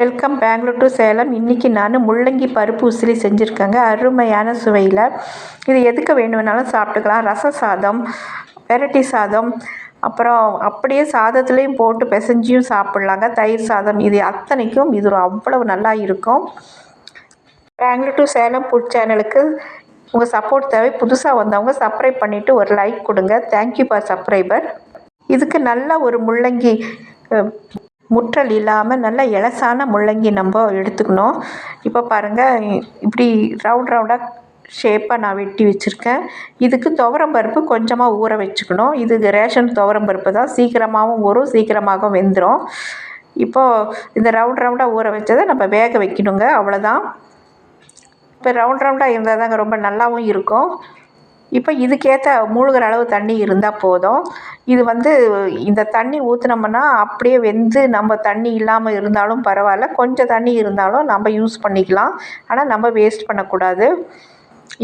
Welcome Bangalore to Salem இன்றைக்கி நான் முள்ளங்கி பருப்பு உசிலி செஞ்சுருக்கேங்க. அருமையான சுவையில். இது எதுக்கு வேணும்னாலும் சாப்பிட்டுக்கலாம். ரச சாதம் வெரைட்டி சாதம் அப்புறம் அப்படியே சாதத்துலேயும் போட்டு பிசைஞ்சியும் சாப்பிட்லாங்க. தயிர் சாதம் இது அத்தனைக்கும் இது அவ்வளவு நல்லா இருக்கும். பெங்களூர் டு சேலம் ஃபுட் சேனலுக்கு உங்கள் சப்போர்ட் தேவை. புதுசாக வந்தவங்க சப்ஸ்கிரைப் பண்ணிவிட்டு ஒரு லைக் கொடுங்க. தேங்க்யூ ஃபார் சப்ஸ்கிரைபர் இதுக்கு நல்ல ஒரு முள்ளங்கி முற்றல் இல்லாமல் நல்ல இலசான முள்ளங்கி நம்ம எடுத்துக்கணும். இப்போ பாருங்கள் இப்படி ரவுண்ட் ரவுண்டாக ஷேப்பாக நான் வெட்டி வச்சுருக்கேன். இதுக்கு துவரம் பருப்பு கொஞ்சமாக ஊற வச்சுக்கணும். இது ரேஷன் துவரம் பருப்பு தான். சீக்கிரமாகவும் ஊறும் சீக்கிரமாகவும் வெந்துடும் இப்போது இந்த ரவுண்ட் ரவுண்டாக ஊற வச்சதை நம்ம வேக வைக்கணுங்க. அவ்வளோதான் இப்போ ரவுண்ட் ரவுண்டாக இருந்தால் தாங்க ரொம்ப நல்லாவும் இருக்கும். இப்போ இதுக்கேற்ற மூழ்கிற அளவு தண்ணி இருந்தால் போதும். இது வந்து இந்த தண்ணி ஊற்றுனோம்னா அப்படியே வெந்து நம்ம தண்ணி இல்லாமல் இருந்தாலும் பரவாயில்ல. கொஞ்சம் தண்ணி இருந்தாலும் நம்ம யூஸ் பண்ணிக்கலாம். ஆனால் நம்ம வேஸ்ட் பண்ணக்கூடாது.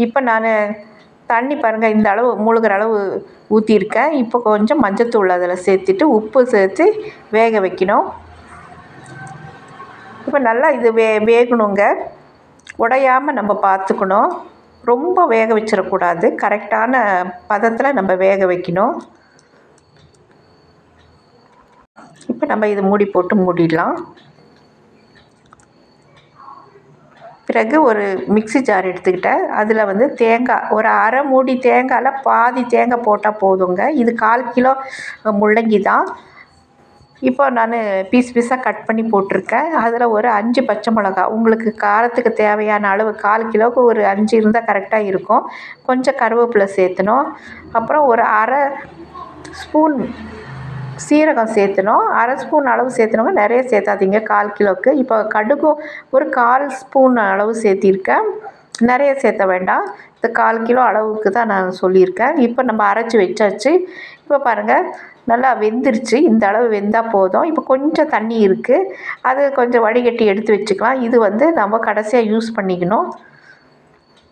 இப்போ நான் தண்ணி பாருங்கள் இந்த அளவு மூழ்கிற அளவு ஊற்றிருக்கேன் இப்போ கொஞ்சம் மஞ்சத்தூள் அதில் சேர்த்துட்டு உப்பு சேர்த்து வேக வைக்கணும். இப்போ நல்லா இது வே வேகணுங்க. உடையாமல் நம்ம பார்த்துக்கணும். ரொம்ப வேக வச்சிடக்கூடாது. கரெக்டான பதத்தில் நம்ம வேக வைக்கணும். இப்போ நம்ம இது மூடி போட்டு மூடிடலாம். பிறகு ஒரு மிக்ஸி ஜார் எடுத்துக்கிட்டேன் அதில் வந்து தேங்காய் ஒரு அரை மூடி தேங்காயில் பாதி தேங்காய் போட்டால் போதுங்க. இது கால் கிலோ முள்ளங்கி தான். இப்போ நான் பீஸ் பீஸாக கட் பண்ணி போட்டிருக்கேன். அதில் ஒரு அஞ்சு பச்சை மிளகா உங்களுக்கு காரத்துக்கு தேவையான அளவு கால் கிலோவுக்கு ஒரு அஞ்சு இருந்தால் கரெக்டாக இருக்கும். கொஞ்சம் கருவேப்பிலை சேர்த்தணும். அப்புறம் ஒரு அரை ஸ்பூன் சீரகம் சேர்த்தணும். அரை ஸ்பூன் அளவு சேர்த்தணுங்க நிறைய சேர்த்தாதீங்க கால் கிலோவுக்கு இப்போ கடுகும் ஒரு கால் ஸ்பூன் அளவு சேர்த்திருக்கேன். நிறைய சேர்த்த வேண்டாம். இந்த கால் கிலோ அளவுக்கு தான் நான் சொல்லியிருக்கேன். இப்போ நம்ம அரைச்சி வச்சாச்சு. இப்போ பாருங்கள் நல்லா வெந்துருச்சு. இந்த அளவு வெந்தால் போதும். இப்போ கொஞ்சம் தண்ணி இருக்குது அது கொஞ்சம் வடிகட்டி எடுத்து வச்சுக்கலாம். இது வந்து நம்ம கடைசியாக யூஸ் பண்ணிக்கணும்.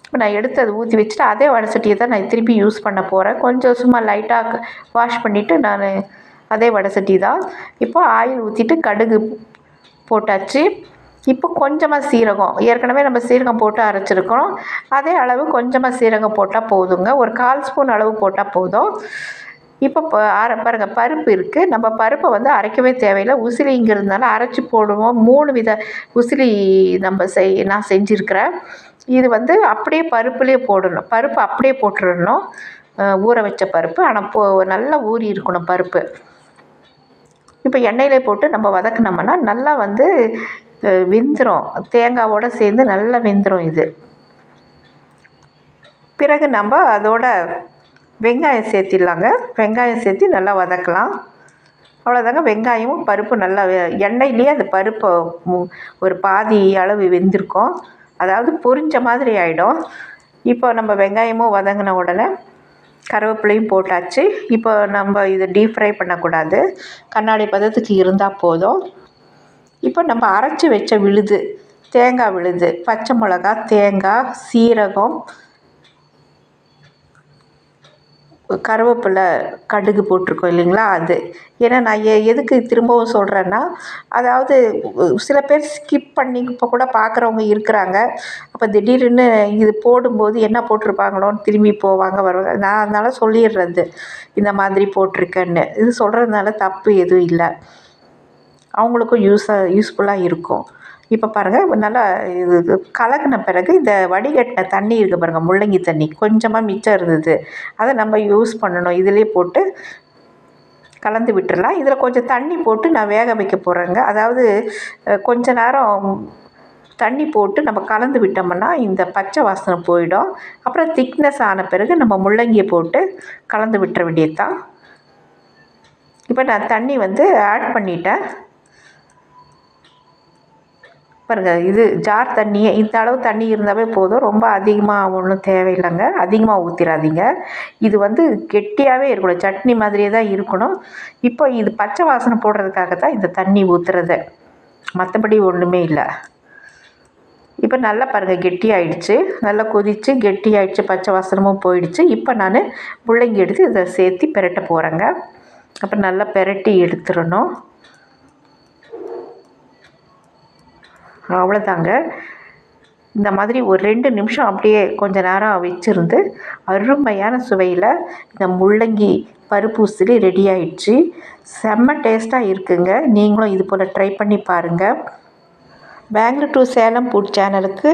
இப்போ நான் எடுத்து அதை ஊற்றி வச்சுட்டு அதே வடசட்டியை தான் நான் திருப்பி யூஸ் பண்ண போகிறேன் கொஞ்சம் சும்மா லைட்டாக வாஷ் பண்ணிவிட்டு நான் அதே வடை சட்டி தான். இப்போ ஆயில் ஊற்றிட்டு கடுகு போட்டாச்சு. இப்போ கொஞ்சமாக சீரகம் ஏற்கனவே நம்ம சீரகம் போட்டு அரைச்சிருக்கோம் அதே அளவு கொஞ்சமாக சீரகம் போட்டால் போதுங்க. ஒரு கால் ஸ்பூன் அளவு போட்டால் போதும். இப்போ ப பாருங்கள் பருப்பு இருக்குது நம்ம பருப்பை வந்து அரைக்கவே தேவையில்லை. உசிலிங்கிறதுனால அரைச்சி போடுவோம். மூணு வித உசிலி நம்ம செய் நான் செஞ்சுருக்கிறேன். இது வந்து அப்படியே பருப்புலேயே போடணும். பருப்பு அப்படியே போட்டுடணும் ஊற வச்ச பருப்பு. ஆனால் போ நல்லா ஊறி இருக்கணும் பருப்பு. இப்போ எண்ணெயிலே போட்டு நம்ம வதக்குனோம்னா நல்லா வந்து விந்துரும். வெந்துடும் தேங்காவோட சேர்ந்து நல்லா வெந்துடும் இது. பிறகு நம்ம அதோட வெங்காயம் சேர்த்திடலாங்க. வெங்காயம் சேர்த்து நல்லா வதக்கலாம். அவ்வளோதாங்க வெங்காயமும் பருப்பு நல்லா எண்ணெயிலேயே அந்த பருப்பு ஒரு பாதி அளவு வெந்திருக்கும். அதாவது பொரிஞ்ச மாதிரி ஆகிடும் இப்போ நம்ம வெங்காயமும் வதங்கின உடனே கருவேப்பிலையும் போட்டாச்சு. இப்போ நம்ம இதை டீப் ஃப்ரை பண்ணக்கூடாது. கண்ணாடி பதத்துக்கு இருந்தால் போதும். இப்போ நம்ம அரைச்சி வச்ச விழுது தேங்காய் விழுது பச்சை மிளகா தேங்காய் சீரகம் கருவேப்பிலை கடுகு போட்டிருக்கோம் இல்லைங்களா அது. ஏன்னா நான் எ எதுக்கு திரும்பவும் சொல்கிறேன்னா அதாவது சில பேர் ஸ்கிப் பண்ணி இப்போ கூட பார்க்குறவங்க இருக்கிறாங்க. அப்போ திடீர்னு இது போடும்போது என்ன போட்டிருப்பாங்களோன்னு திரும்பி போவாங்க வருவாங்க நான் அதனால் சொல்லிடுறது. இந்த மாதிரி போட்டிருக்கேன்னு. இது சொல்கிறதுனால தப்பு எதுவும் இல்லை. அவங்களுக்கும் யூஸாக யூஸ்ஃபுல்லாக இருக்கும். இப்போ பாருங்கள் நல்லா இது இது கலக்கின பிறகு இந்த வடிகட்டின தண்ணி இருக்குது பாருங்கள் முள்ளங்கி தண்ணி கொஞ்சமாக மிச்சம் இருந்தது. அதை நம்ம யூஸ் பண்ணணும். இதிலே போட்டு கலந்து விட்டுடலாம் இதில் கொஞ்சம் தண்ணி போட்டு நான் வேக வைக்க போகிறேங்க அதாவது கொஞ்ச நேரம் தண்ணி போட்டு நம்ம கலந்து விட்டோம்னா இந்த பச்சை வாசனை போயிடும். அப்புறம் திக்னஸ் ஆன பிறகு நம்ம முள்ளங்கியை போட்டு கலந்து விட்டுற வேண்டியது தான் இப்போ நான் தண்ணி வந்து ஆட் பண்ணிட்டேன். பாருங்கள் இது ஜார் தண்ணியே இந்த அளவு தண்ணி இருந்தாவே போதும். ரொம்ப அதிகமாக ஒன்றும் தேவையில்லைங்க. அதிகமாக ஊற்றிடாதீங்க இது வந்து கெட்டியாகவே இருக்கணும். சட்னி மாதிரியே தான் இருக்கணும். இப்போ இது பச்சை வாசனை போடுறதுக்காக தான் இந்த தண்ணி ஊற்றுறது மற்றபடி ஒன்றுமே இல்லை. இப்போ நல்லா பாருங்கள் கெட்டி ஆயிடுச்சு நல்லா கொதித்து கெட்டி ஆயிடுச்சு பச்சை வாசனமும் போயிடுச்சு. இப்போ நான் முள்ளங்கி எடுத்து இதை சேர்த்து பிரட்ட போகிறேங்க அப்போ நல்லா பெரட்டி எடுத்துடணும். அவ்வளோதாங்க இந்த மாதிரி ஒரு ரெண்டு நிமிஷம் அப்படியே கொஞ்ச நேரம் வச்சுருந்து அருமையான சுவையில் இந்த முள்ளங்கி பருப்பு உசிலி ரெடி ஆயிடுச்சு. செம்ம டேஸ்ட்டாக இருக்குங்க. நீங்களும் இது போல் ட்ரை பண்ணி பாருங்கள் பெங்களூர் டு சேலம் ஃபுட் சேனலுக்கு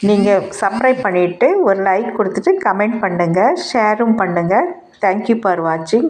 நீங்கள் சப்ஸ்கிரைப் பண்ணிவிட்டு ஒரு லைக் கொடுத்துட்டு கமெண்ட் பண்ணுங்கள் ஷேரும் பண்ணுங்கள் தேங்க்யூ ஃபார் வாட்சிங்